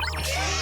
Yeah.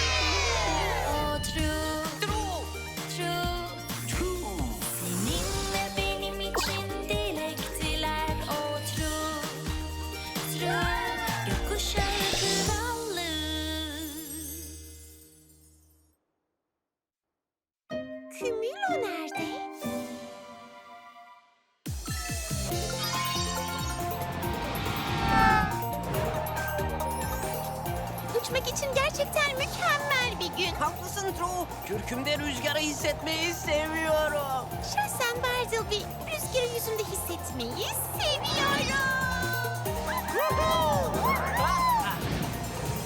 Bartleby rüzgarı yüzümde hissetmeyi seviyorum.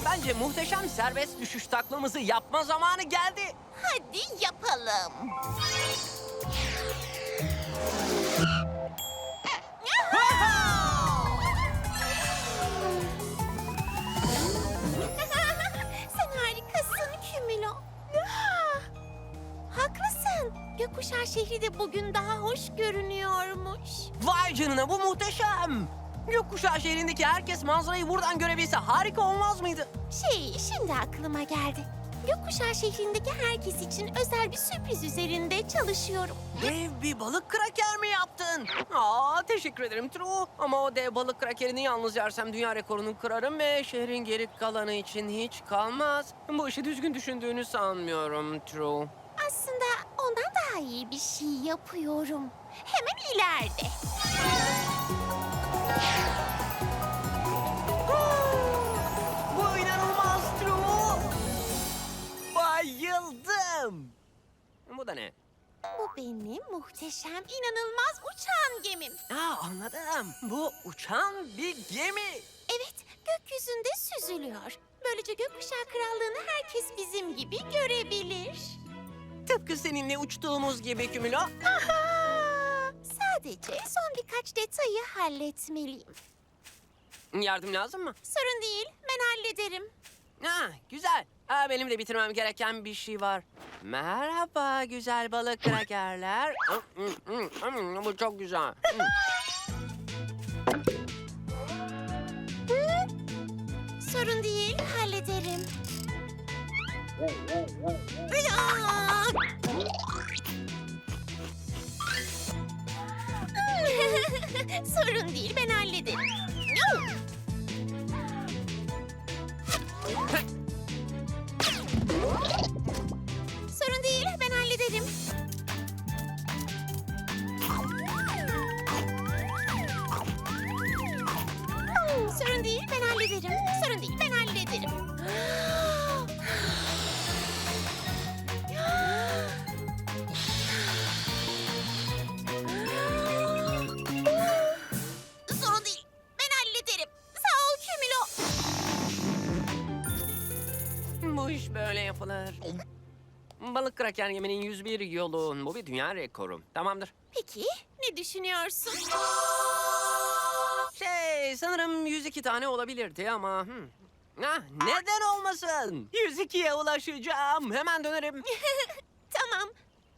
Bence muhteşem serbest düşüş taklamızı yapma zamanı geldi. Hadi yapalım. Gökkuşağı şehri de bugün daha hoş görünüyormuş. Vay canına bu muhteşem. Gökkuşağı şehrindeki herkes manzarayı buradan görebilse harika olmaz mıydı? Şey, şimdi aklıma geldi. Gökkuşağı şehrindeki herkes için özel bir sürpriz üzerinde çalışıyorum. Dev bir balık kraker mi yaptın? Aa teşekkür ederim True. Ama o dev balık krakerini yalnız yersem dünya rekorunu kırarım ve şehrin geri kalanı için hiç kalmaz. Bu işi düzgün düşündüğünü sanmıyorum True. Aslında ondan daha iyi bir şey yapıyorum. Hemen ileride. Bu inanılmaz True. Bayıldım. Bu da ne? Bu benim muhteşem, inanılmaz uçan gemim. Aa anladım. Bu uçan bir gemi. Evet, gökyüzünde süzülüyor. Böylece gökkuşağı krallığını herkes bizim gibi görebilir. Tıpkı seninle uçtuğumuz gibi Kümülo. Aha! Sadece son birkaç detayı halletmeliyim. Yardım lazım mı? Sorun değil, ben hallederim. Ha, güzel. Ha, benim de bitirmem gereken bir şey var. Merhaba güzel balık krakerler. Bu çok güzel. Sorun değil, hallederim. Sorun değil, ben hallederim. Kraker yemenin 101 yolu. Bu bir dünya rekoru. Tamamdır. Peki, ne düşünüyorsun? Şey sanırım 102 tane olabilirdi ama... hmm. Ah, neden olmasın? 102'ye ulaşacağım. Hemen dönerim. Tamam,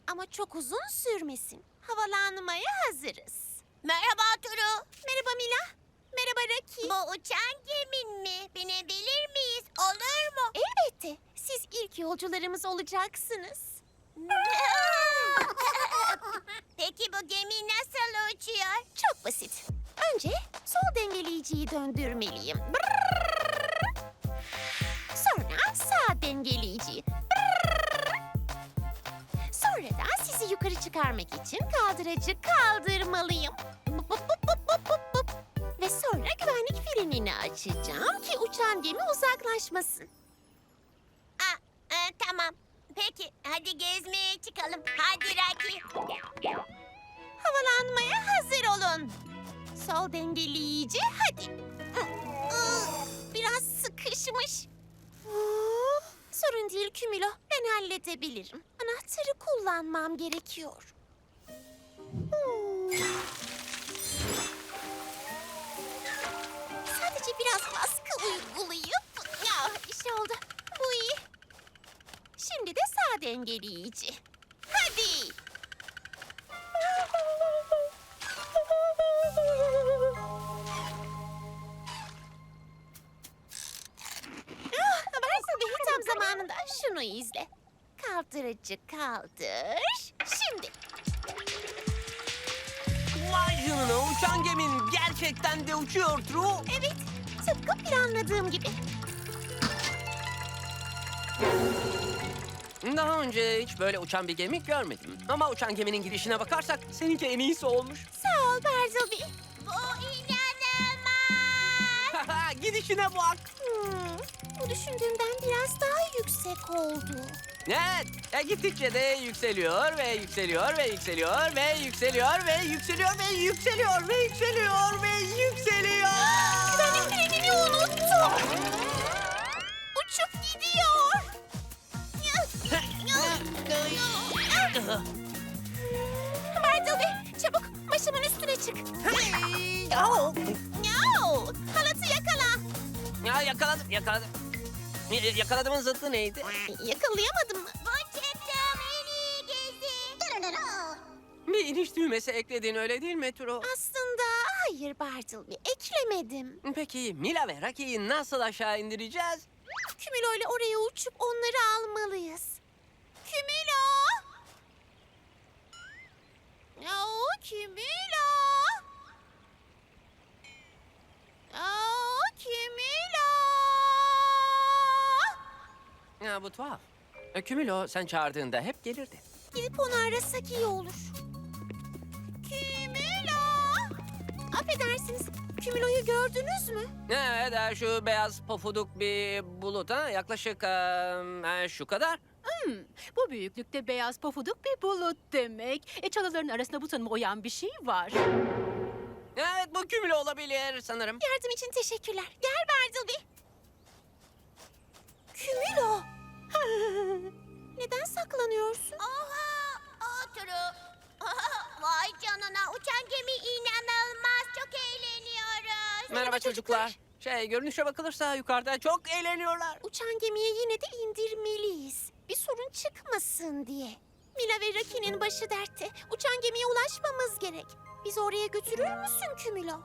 ama çok uzun sürmesin. Havalanmaya hazırız. Merhaba Turu. Merhaba Mila. Merhaba Raki. Bu uçan gemin mi? Binebilir miyiz? Olur mu? Elbette. Siz ilk yolcularımız olacaksınız. Peki bu gemi nasıl uçuyor? Çok basit. Önce sol dengeleyiciyi döndürmeliyim. Sonra sağ dengeleyiciyi. Sonra da sizi yukarı çıkarmak için kaldıracı kaldırmalıyım. Bup, bup, bup, bup, bup, bup. Ve sonra güvenlik frenini açacağım ki uçan gemi uzaklaşmasın. Peki hadi gezmeye çıkalım. Hadi Raki. Havalanmaya hazır olun. Sol dengeleyici hadi. Biraz sıkışmış. Sorun değil Kümülo. Ben halledebilirim. Anahtarı kullanmam gerekiyor. Sadece biraz baskı uygulayıp... Ya işte oldu. Bu iyi. Şimdi de sağ dengeleyici. Hadi. Ah, Varsa bir tam izle. Kaldırıcı kaldır. Şimdi. Vay canına uçan gemin gerçekten de uçuyor True. Evet, tıpkı planladığım gibi. Daha önce hiç böyle uçan bir gemi görmedim. Ama uçan geminin gidişine bakarsak seninki en iyisi olmuş. Sağ ol Bartleby. Bu inanılmaz. Gidişine bak. Hmm, bu düşündüğümden biraz daha yüksek oldu. Evet, e, gittikçe de yükseliyor ve yükseliyor ve yükseliyor ve yükseliyor ve yükseliyor ve yükseliyor ve yükseliyor ve yükseliyor. Güvenlik frenini unuttum. Bartleby, çabuk başımın üstüne çık. Yav, halatı yakala. Ya yakaladım, yakaladım. Y- y- Yakaladığımın zıttı neydi? Yakalayamadım? Bu çıktım en iyi gezi. Bir iniş düğmesi ekledin öyle değil mi Turo? Aslında hayır Bartleby, eklemedim. Peki Mila ve Rocky'yi nasıl aşağı indireceğiz? Kümülo ile oraya uçup onları almalıyız. Kümülo! Kümülo! Oo, Kümülo! Ya bu tuhaf. E, Kümülo sen çağırdığında hep gelirdi. Gidip onu arasak iyi olur. Kümülo! Affedersiniz, Kümülo'yu gördünüz mü? Evet, e, şu beyaz pofuduk bir bulut ha, yaklaşık e, e, şu kadar. Hmm, bu büyüklükte beyaz pofuduk bir bulut demek. E çalıların arasında bu tanıma uyan bir şey var. Evet, bu Kümülo olabilir sanırım. Yardım için teşekkürler. Gel Bartleby. Kümülo. Neden saklanıyorsun? Oha! Oturu. Vay canına uçan gemi inanılmaz. Çok eğleniyoruz. Merhaba çocuklar. Şey, görünüşe bakılırsa yukarıda çok eğleniyorlar. Uçan gemiye yine de indirmeliyiz. Bir sorun çıkmasın diye. Mila ve Rocky'nin başı dertte. Uçan gemiye ulaşmamız gerek. Bizi oraya götürür müsün Kümülo?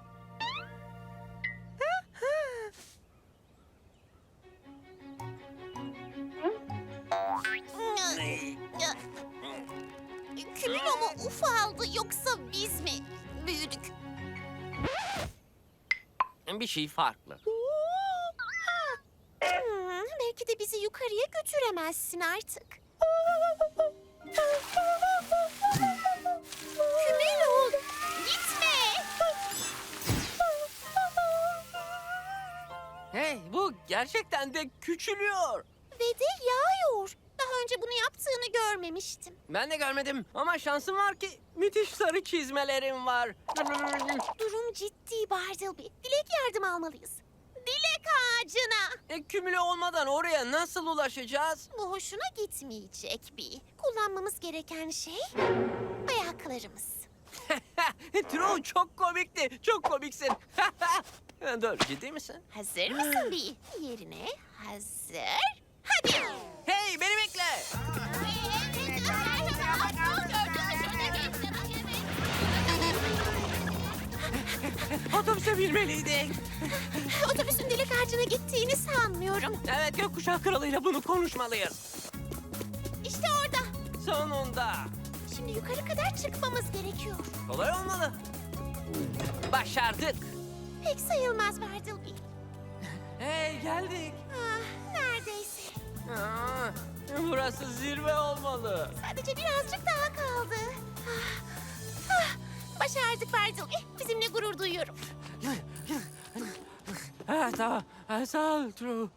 Kümülo mu ufaldı yoksa biz mi büyüdük? Bir şey farklı. Hmm, belki de bizi yukarıya götüremezsin artık. Kümelo, gitme. Hey, bu gerçekten de küçülüyor. Ve de yağıyor. Daha önce bunu yaptığını görmemiştim. Ben de görmedim ama şansım var ki müthiş sarı çizmelerim var. Durum ciddi Bartleby. Dilek yardım almalıyız. Ağacına. E, kümüle olmadan oraya nasıl ulaşacağız? Bu hoşuna gitmeyecek bir. Kullanmamız gereken şey ayaklarımız. True çok komikti. Çok komiksin. Dur ciddi misin? Hazır mısın bir? Yerine hazır. Hadi. Hey beni bekle. Otobüse binmeliydik. Otobüsün dilek ağacına gittiğini sanmıyorum. Evet gökkuşağı kralıyla bunu konuşmalıyız. İşte orada. Sonunda. Şimdi yukarı kadar çıkmamız gerekiyor. Kolay olmalı. Başardık. Pek sayılmaz Bartleby. Hey geldik. Ah, neredeyse. Aa, burası zirve olmalı. Sadece birazcık daha kaldı. Ah, ah, başardık Bartleby. Bizimle gurur duyuyorum. Ha, tamam. Ha, sağ ol True.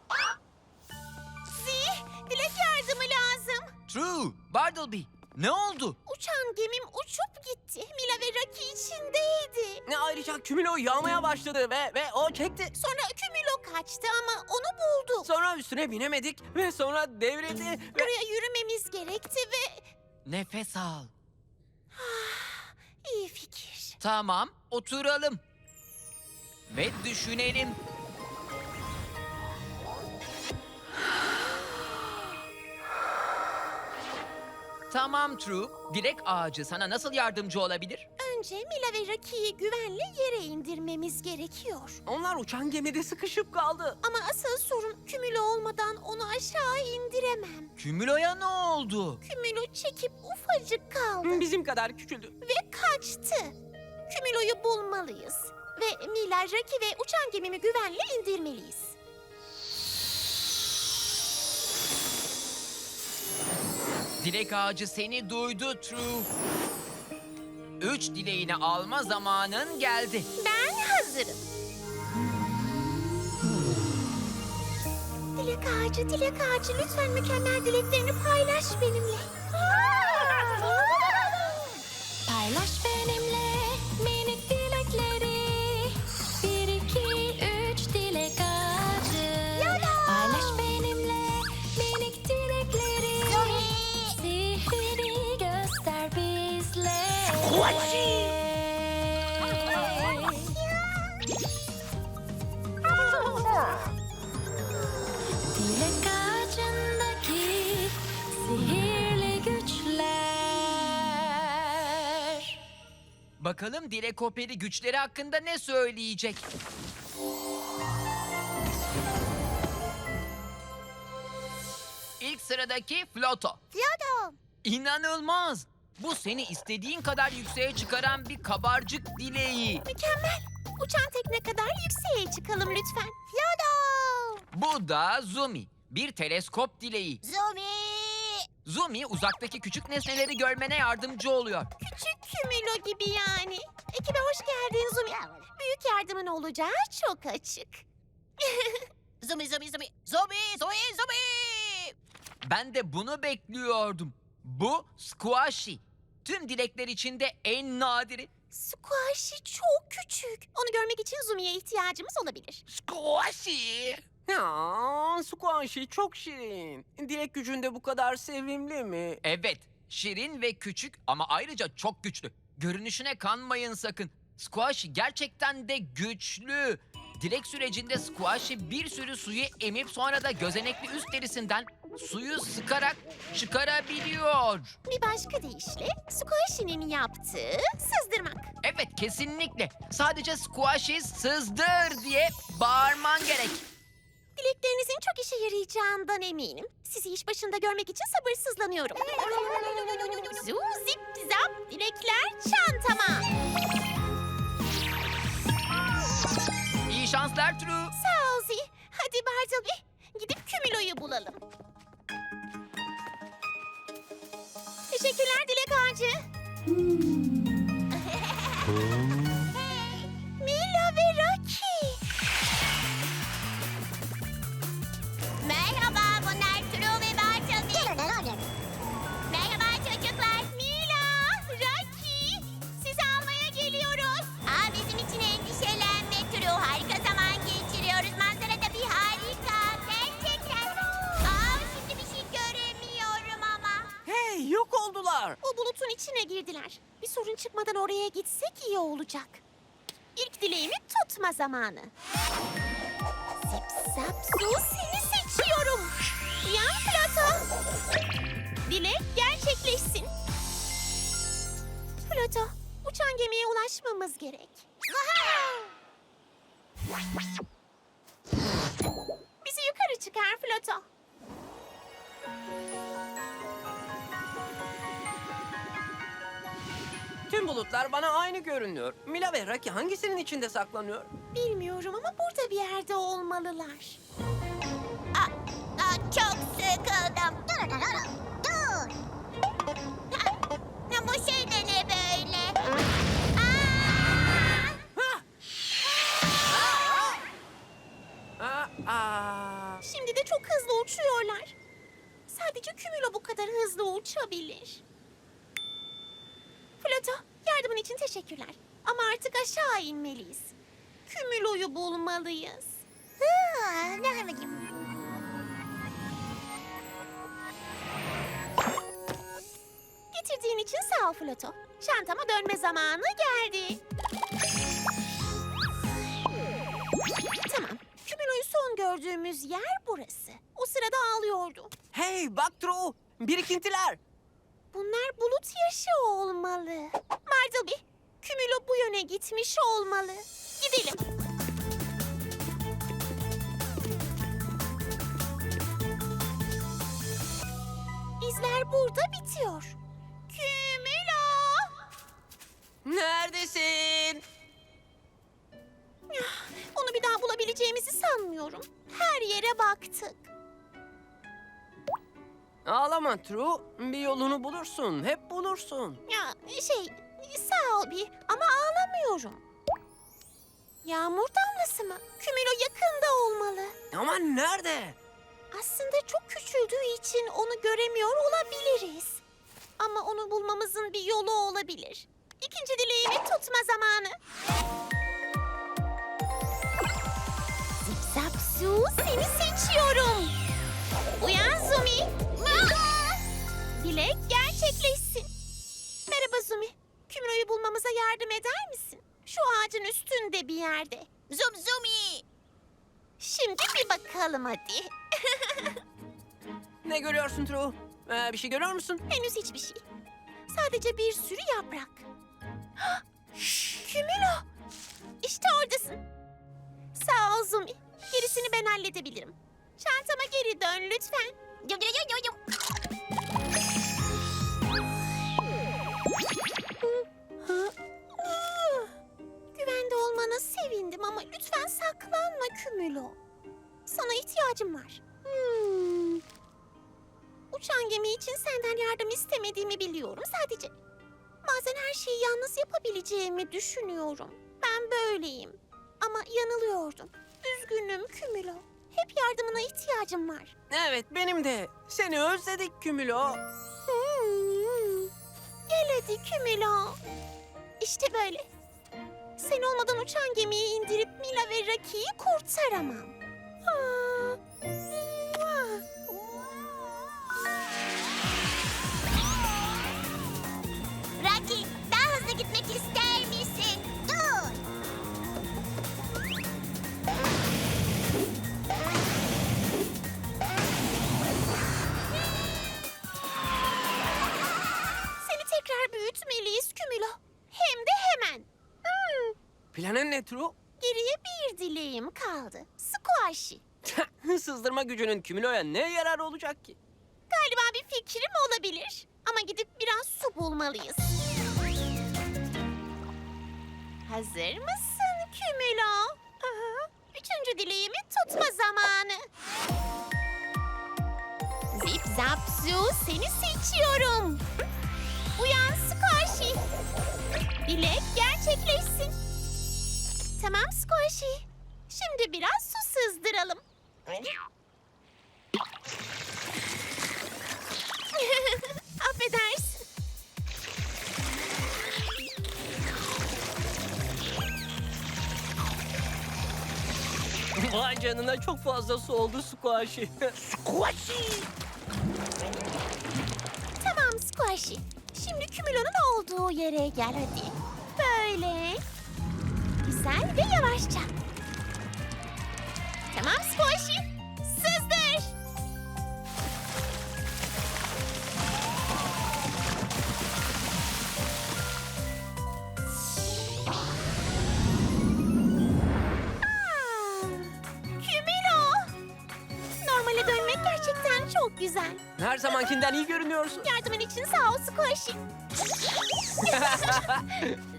Zih, dilek yardımı lazım. True, Bartleby. Ne oldu? Uçan gemim uçup gitti. Mila ve Rocky içindeydi. Ne ayrıca kümülo yağmaya başladı ve ve o çekti. Sonra Kümülo kaçtı ama onu bulduk. Sonra üstüne binemedik ve sonra devrildi ve... Oraya yürümemiz gerekti ve... Nefes al. İyi fikir. Tamam, oturalım. Ve düşünelim. Tamam True. Dilek ağacı sana nasıl yardımcı olabilir? Önce Mila ve Rocky'yi güvenle yere indirmemiz gerekiyor. Onlar uçan gemide sıkışıp kaldı. Ama asıl sorun Kümülo olmadan onu aşağı indiremem. Kümülo'ya ne oldu? Kümülo çekip ufacık kaldı Bizim kadar küçüldü. ve kaçtı. Kümülo'yu bulmalıyız. Ve Mila, Rocky ve uçan gemimi güvenle indirmeliyiz. Dilek ağacı seni duydu True. Üç dileğini alma zamanın geldi. Ben hazırım. Dilek ağacı, dilek ağacı lütfen mükemmel dileklerini paylaş benimle. Paylaş benimle minik dilekleri bizlere Dilek ağacındaki sihirli güçler Bakalım Dilek Operi güçleri hakkında ne söyleyecek? İlk sıradaki Floto. Floto. İnanılmaz. Bu seni istediğin kadar yükseğe çıkaran bir kabarcık dileği. Mükemmel. Uçan tekne kadar yükseğe çıkalım lütfen. Floto. Bu da Zumi. Bir teleskop dileği. Zumi. Zumi uzaktaki küçük nesneleri görmene yardımcı oluyor. Küçük Kümülo gibi yani. Ekibe hoş geldin Zumi. Büyük yardımın olacağı çok açık. Zumi zumi zumi. Zumi zumi zumi. Ben de bunu bekliyordum. Bu Squashy. Tüm dilekler içinde en nadiri. Squashy çok küçük. Onu görmek için Zumi'ye ihtiyacımız olabilir. Squashy. Ya, Squashy çok şirin. Dilek gücünde bu kadar sevimli mi? Evet, şirin ve küçük ama ayrıca çok güçlü. Görünüşüne kanmayın sakın. Squashy gerçekten de güçlü. Dilek sürecinde Squashy bir sürü suyu emip sonra da gözenekli üst derisinden suyu sıkarak çıkarabiliyor. Bir başka deyişle Squashy'nin yaptığı sızdırmak. Evet, kesinlikle. Sadece Squashy sızdır diye bağırman gerek. Dileklerinizin çok işe yarayacağından eminim. Sizi iş başında görmek için sabırsızlanıyorum. Zu zip zap dilekler çantama. Şanslar True. Sağ ol Zi. Hadi Bartleby gidip Kümülo'yu bulalım. Teşekkürler Dilek Ağacı. Mila bulutun içine girdiler. Bir sorun çıkmadan oraya gitsek iyi olacak. İlk dileğimi tutma zamanı. Zip zoo seni seçiyorum. Yan Plato. Dilek gerçekleşsin. Plato, uçan gemiye ulaşmamız gerek. Bizi yukarı çıkar Plato. Bulutlar bana aynı görünüyor. Mila ve Raki hangisinin içinde saklanıyor? Bilmiyorum ama burada bir yerde olmalılar. Aa, aa, çok sıkıldım. Dur. Dur. Ha, ha, bu şey de ne böyle? Aa! Aa, aa. Şimdi de çok hızlı uçuyorlar. Sadece Kümülo bu kadar hızlı uçabilir. Plato, yardımın için teşekkürler. Ama artık aşağı inmeliyiz. Kümülo'yu bulmalıyız. Hı, ne yapayım? Getirdiğin için sağ ol Plato. Çantama dönme zamanı geldi. Tamam. Kümülo'yu son gördüğümüz yer burası. O sırada ağlıyordu. Hey, bak True. Birikintiler. Bunlar bulut yaşı olmalı. Bartleby, Kümülo bu yöne gitmiş olmalı. Gidelim. İzler burada bitiyor. Kümülo! Neredesin? Onu bir daha bulabileceğimizi sanmıyorum. Her yere baktık. Ağlama True. Bir yolunu bulursun. Hep bulursun. Ya şey, sağ ol bir ama ağlamıyorum. Yağmur damlası mı? Kümülo yakında olmalı. Ama nerede? Aslında çok küçüldüğü için onu göremiyor olabiliriz. Ama onu bulmamızın bir yolu olabilir. İkinci dileğimi tutma zamanı. Zipzap Su seni seçiyorum. Uyan Zumi. Dilek gerçekleşsin. Merhaba Zumi. Kümülo'yu bulmamıza yardım eder misin? Şu ağacın üstünde bir yerde. Zum Zumi. Şimdi bir bakalım hadi. Ne görüyorsun True? Ee, bir şey görüyor musun? Henüz hiçbir şey. Sadece bir sürü yaprak. Kümülo! İşte oradasın. Sağ ol Zumi. Gerisini ben halledebilirim. Çantama geri dön lütfen. Yum, yum, yum, yum, yum. İhtiyacım var. Hmm. Uçan gemi için senden yardım istemediğimi biliyorum. Sadece bazen her şeyi yalnız yapabileceğimi düşünüyorum. Ben böyleyim. Ama yanılıyordum. Üzgünüm Kümülo. Hep yardımına ihtiyacım var. Evet benim de. Seni özledik Kümülo. Hmm. Gel hadi Kümülo. İşte böyle. Sen olmadan uçan gemiyi indirip Mila ve Raki'yi kurtaramam. Aa. True? Geriye bir dileğim kaldı. Squashy. Sızdırma gücünün Kümülo'ya ne yarar olacak ki? Galiba bir fikrim olabilir. Ama gidip biraz su bulmalıyız. Hazır mısın Kümülo? Aha. Üçüncü dileğimi tutma zamanı. Zip zap zoo seni seçiyorum. Uyan Squashy. Dilek gerçekleşsin. Tamam Squashy. Şimdi biraz su sızdıralım. Affedersin. Vay canına çok fazla su oldu Squashy. Tamam Squashy. Şimdi Kümülo'nun olduğu yere gel hadi. Böyle. Güzel ve yavaşça. Tamam Squashy. Sızdır. Aa, Kümülo. Normale dönmek gerçekten çok güzel. Her zamankinden iyi görünüyorsun. Yardımın için sağ ol Squashy.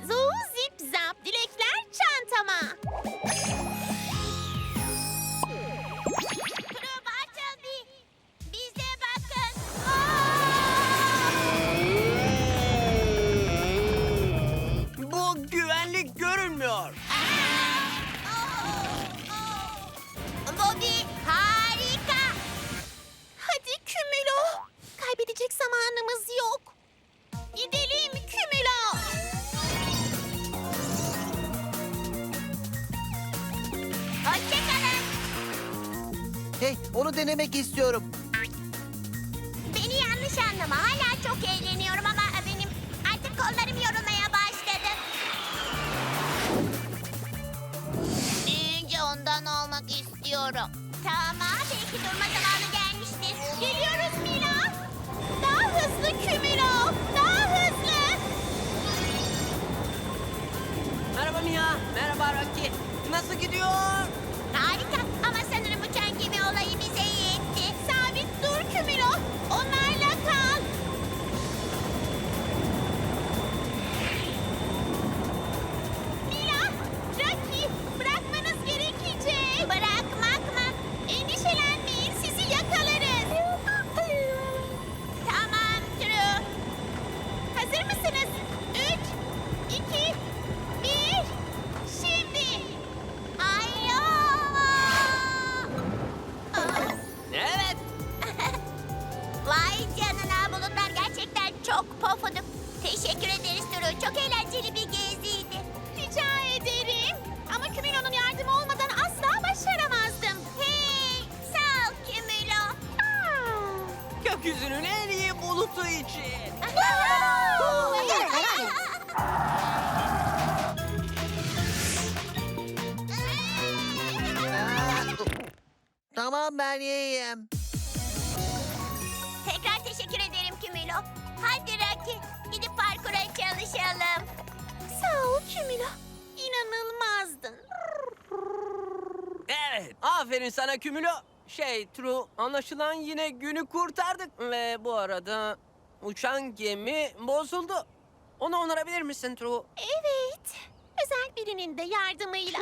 denemek istiyorum. Beni yanlış anlama. Hala çok eğleniyorum ama benim artık kollarım yorulmaya başladı. Büyüyünce ondan olmak istiyorum. Tamam, belki durma zamanı gelmiştir. Geliyoruz Mila. Daha hızlı Kümülo. Daha hızlı. Mia. Merhaba Rocky. Nasıl gidiyor? Tamam ben iyiyim. Tekrar teşekkür ederim Kümülo. Hadi Rocky, gidip parkura çalışalım. Sağ ol Kümülo. İnanılmazdın. Evet. Aferin sana Kümülo. Şey True anlaşılan yine günü kurtardık. Ve bu arada uçan gemi bozuldu. Onu onarabilir misin True? Evet. Özel birinin de yardımıyla.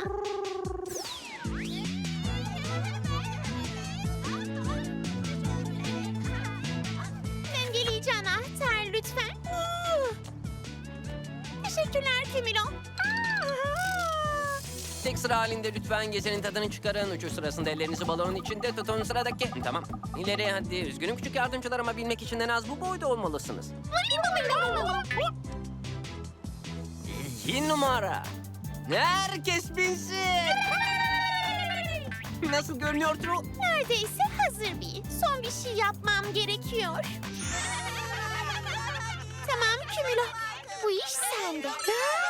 Teşekkürler Kümülo. Tek sıra halinde lütfen gezenin tadını çıkarın. Uçuş sırasında ellerinizi balonun içinde tutun sıradaki. Tamam. İleri hadi. Üzgünüm küçük yardımcılar ama bilmek için en az bu boyda olmalısınız. İyi numara. Herkes binsin. Nasıl görünüyor True? Neredeyse hazır bir. Son bir şey yapmam gerekiyor. longer.